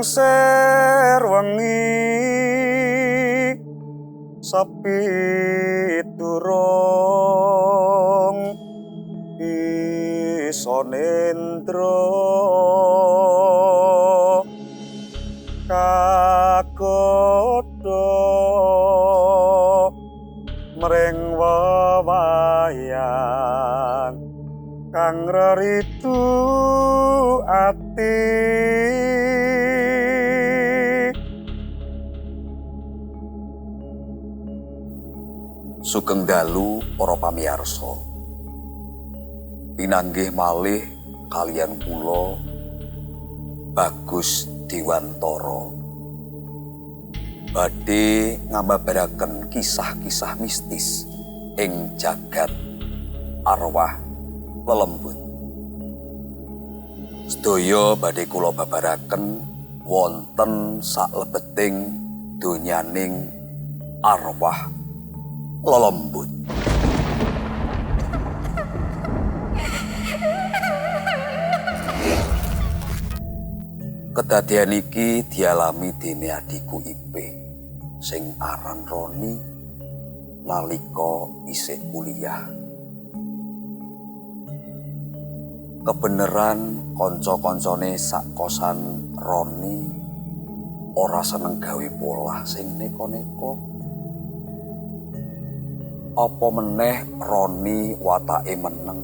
ser wengi sepi durung iso nendro kagodo mring wawayan kang reritu ati Sugeng dalu para pamirsa. Pinanggih malih kalian kula Bagus Dewantara. Badhe ngambabaraken kisah-kisah mistis ing jagat arwah lelembut. Sedaya badhe kula babaraken wonten saklebeting donyaning arwah lelembut. Kedadian iki dialami dene adikku Ipe sing aran Roni nalika isih kuliah. Kebeneran kanca-kancane sak kosan Roni ora seneng gawe polah sing neko-neko. Apa meneh Roni watake meneng.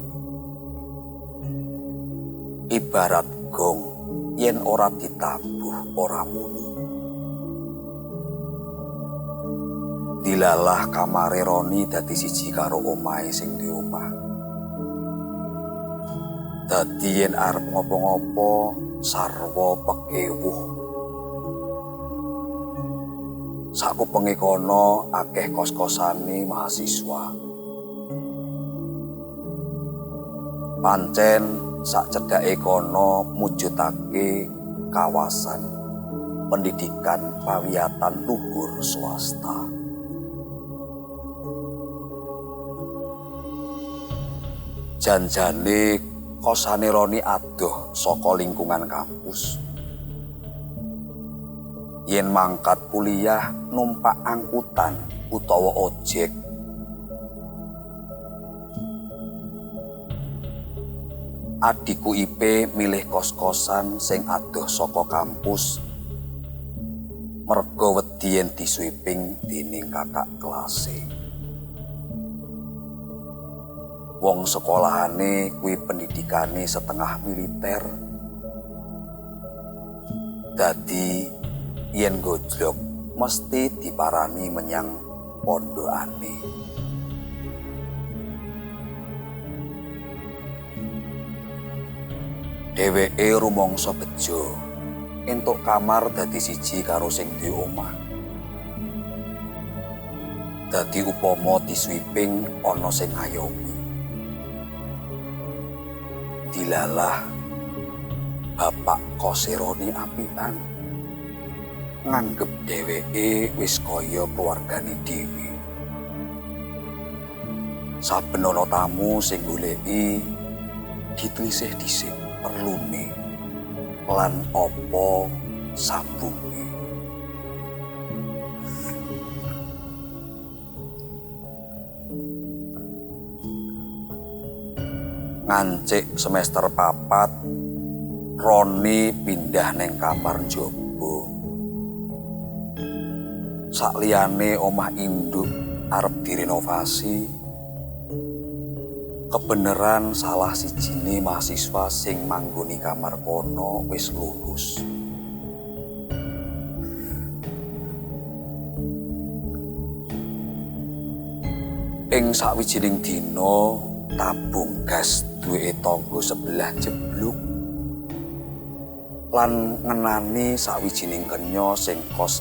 Ibarat gong yen ora ditabuh ora muni. Dilalah kamare Roni dadi siji karo omahe sing di omah. Dadi yen arep ngopo-ngopo sarwa pekewuh. Sakupenge kono akeh kos-kosane mahasiswa. Pancen sak cedake kono mujudake kawasan pendidikan pawiyatan luhur swasta. Janjane kosane Roni adoh saka lingkungan kampus. Yen mangkat kuliah numpak angkutan utawa ojek adikku IP milih kos-kosan sing adoh saka kampus merga wedi yen diswiping dening kakak kelase. Wong sekolahane kuwi pendidikane setengah militer. Dadi yen gojlok mesti diparani menyang pondokane. Dheweke rumangsa bejo entuk kamar dadi siji karo sing di omah. Dadi upama diswiping ana sing ngayomi. Dilalah bapak koseroni apian nganggep dheweke wis kaya keluargane dhewe. Saben ana tamu sing goleki ditelisih dhisik perlune lan apa sambunge. Ngancik semester papat, Roni pindah neng kamar njaba. Sakliyane omah induk arep direnovasi, kebeneran salah sijine mahasiswa sing manggoni kamar kono wis lulus. Ing sawijining dina tabung gas duwe tangga sebelah jebluk lan ngenani sawijining kenya sing kos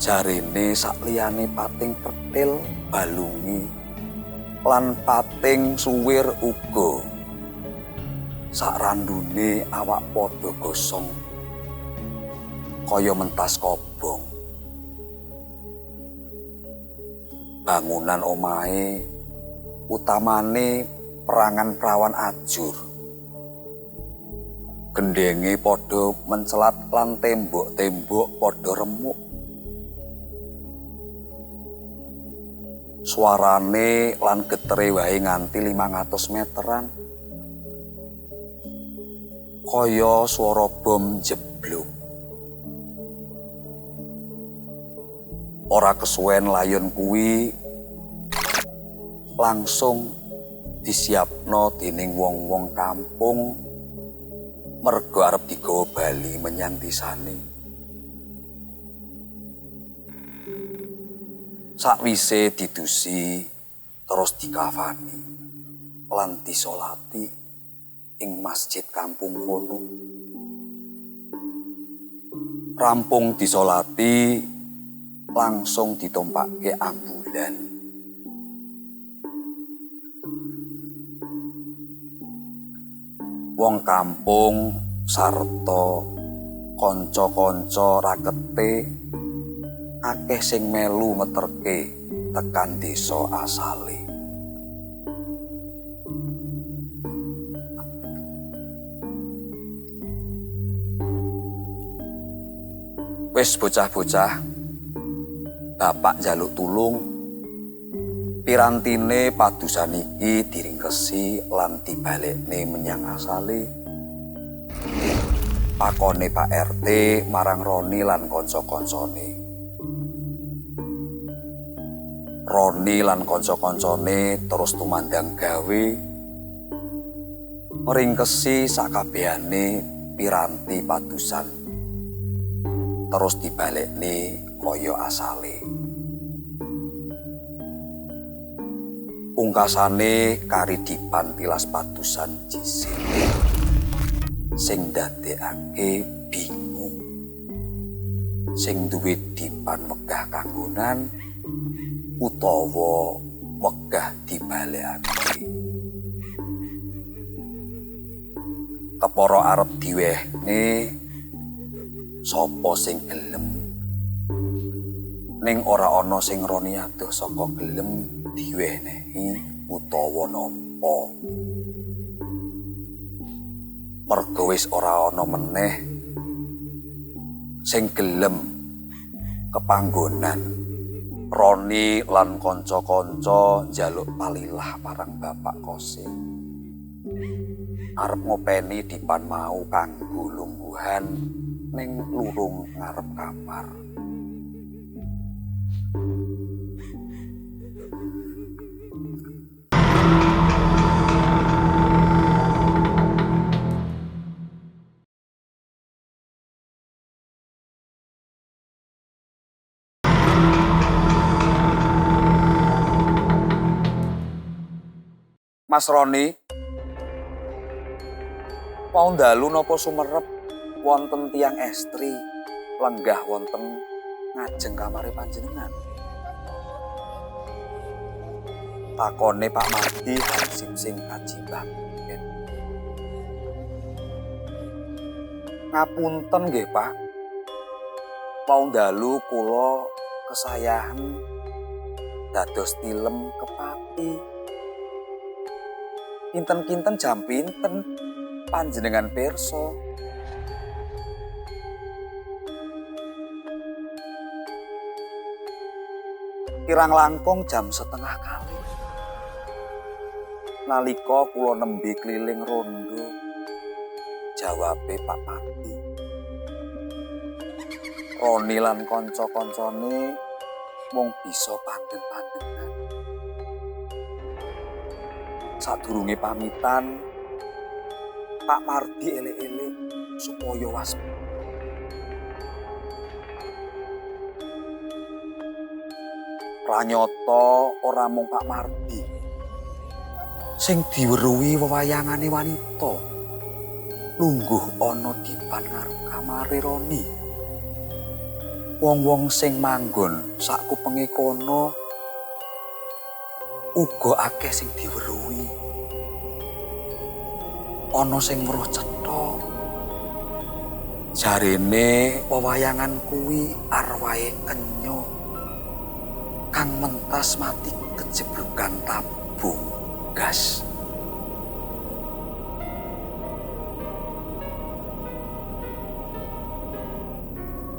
Jarene sakliyane pating petil balungi lan pating suwir uga. Sakrandune awak padha gosong kaya mentas kobong. Bangunan omahe utamane perangan prawan ajur. Gendenge padha mencelat lan tembok-tembok padha remuk suarane lan getere wae nganti 500 meteran. Kaya swara bom jeblok. Ora kesuwen layon kuwi. Langsung disiapno dening wong-wong kampung. Mergo arep digawa bali menyang desane sakwise didusi terus dikafani. Lan disolati ing masjid kampung kono. Rampung disolati langsung ditompakke ambulan. Wong kampung sarta kanca-kanca rakete akeh sing melu ngeterke tekan desa asale. Wis bocah-bocah bapak jaluk tulung pirantine padusan iki diringkesi lan dibalekne menyang asale. Pakone Pak RT marang Roni lan kanca-kancane Roni lan kanca-kancane terus tumandang gawe meringkesi sakabehane piranti padusan. Terus dibalekne kaya asale. Pungkasane kari dipan tilas padusan jisim sing ndadekake bingung. Sing duwe dipan wegah kanggonan utawa wegah dibalekake kepara arep diwehne sapa sing gelem? Ning ora ana sing roni adoh saka gelem diwehnehi utawa nampa. Mergo wis ora ana meneh sing gelem kepanggonan Roni lan kanca-kanca njaluk palilah marang bapak kose. Arep ngopeni dipan mau kanggo lungguhan ning lurung ngarep kamar Mas Roni. Mau dalu napa sumerep? Wonten tiang estri. Lenggah wonten ngajeng kamare panjenengan. Takone Pak Mardi Hansim sing kajibah ngapunten nggih Pak. Mau dalu kula kesayahan dados tilem kepati kinten-kinten jam pinten? Panjenengan perso kirang langkung jam setengah kali. Nalika kula nembe keliling rondo jawabe Pak Mardi Roni lan kanca-kancane mung bisa pandeng-pandengan sadurunge pamitan Pak Mardi elek-elek supaya waspada Pranyata ora mung Pak Mardi. Sing diweruhi wewayangane wanita. Lungguh ana dipan ngarep kamare Roni. Wong-wong sing manggon sakupenge kono uga akeh sing diweruhi. Ana sing weruh cetha. Jarene wewayangan kuwi arwahe kenyo kang mentas mati kejeblukan tabung gas.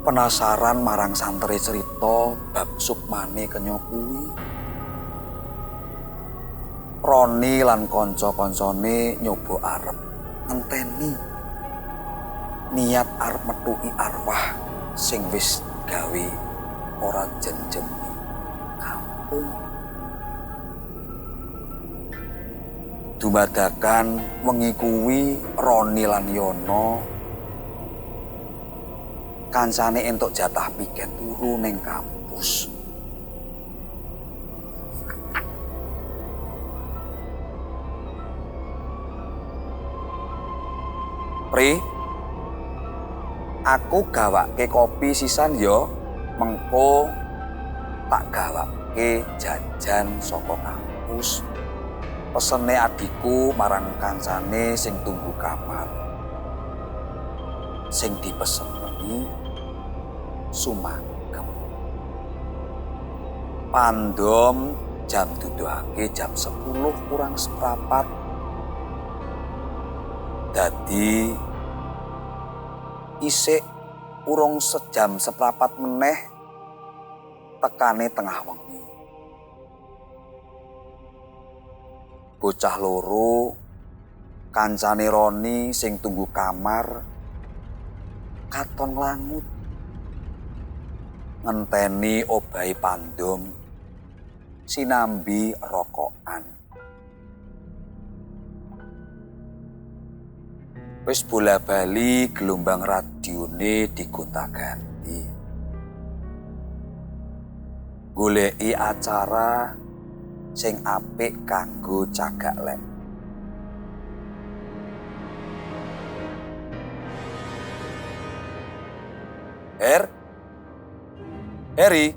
Penasaran marang santri cerita bab Sukmane kenyo kuwi. Roni lan kanca-kancane nyoba arep ngenteni niat arep metuki arwah sing wis gawe ora jenjemi kampung. Dumadakan wengi kuwi Roni lan Yono kancane entuk jatah piket turu ning kampus. Pri, aku gawake kopi sisan yo, mengko tak gawake jajan saka kampus. Pesene adikku marang kancane sing tunggu kamar. Sing dipeseni sumangkem. Pandom jam duduhake jam 10 kurang seprapat. Dadi isik urung sejam seprapat meneh tekane tengah wengi. Bocah loro kancane Roni sing tunggu kamar katon langut ngenteni obahe pandom sinambi rokokan wis bola bali gelombang radione digonta-ganti. Goleki acara sing apik kanggo cagak lem Her Heri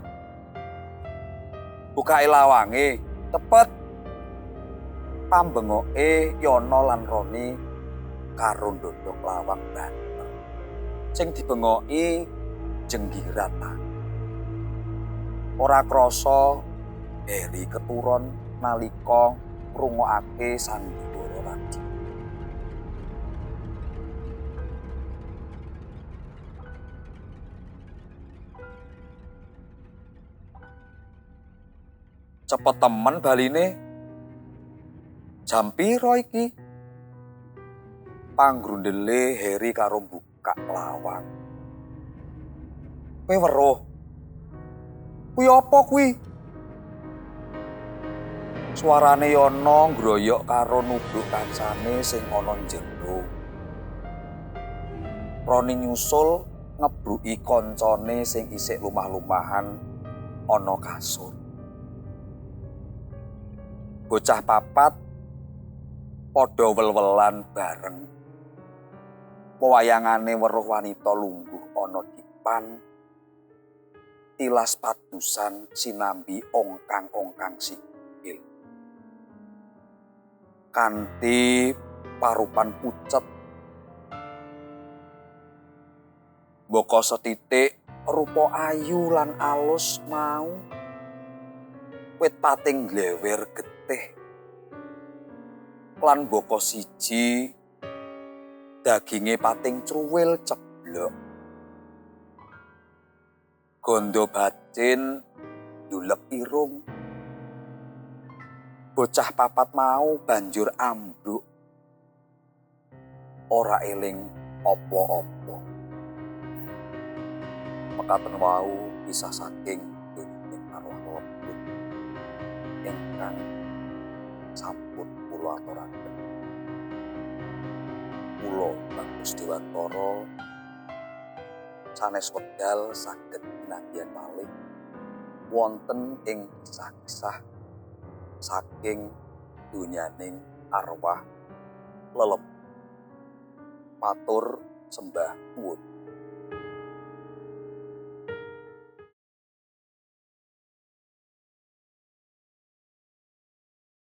buka lawange cepet. Pambengoke Yono lan Roni karo lawang banter. Sing dibengoki jenggirata ora krasa Heri keturun nalika ngrungokake sandiwara radio cepet temen baline? Jam piro iki panggrundele Heri karo buka lawang. Kowe weruh. Kuwi apa kuwi? Suarane Yono ngroyok karo nuduk kancane sing ana njero Roni nyusul ngebruki koncone sing isik lumah-lumahan ana kasur. Bocah papat padha wel-welan bareng. Pewayangane weruh wanita lungguh ana dipan. Tilas padusan sinambi ongkang-ongkang sikil. Kanthi parupan pucet. Boko setitik rupa ayu lan alus mau wit pating glewer getih lan boko siji daginge pating cruwil ceblok. Gondo bacin dulep irung. Bocah papat mau banjur ambruk. Ora eling apa-apa. Mekaten wau kisah saking dunia arwah lembut. Ingkang sampun kula aturaken. Kula Bagus Dewantara sanes wedal saged pinanggihan malih wonten ing kisah-kisah saking donyaning arwah lelep matur sembah nuwun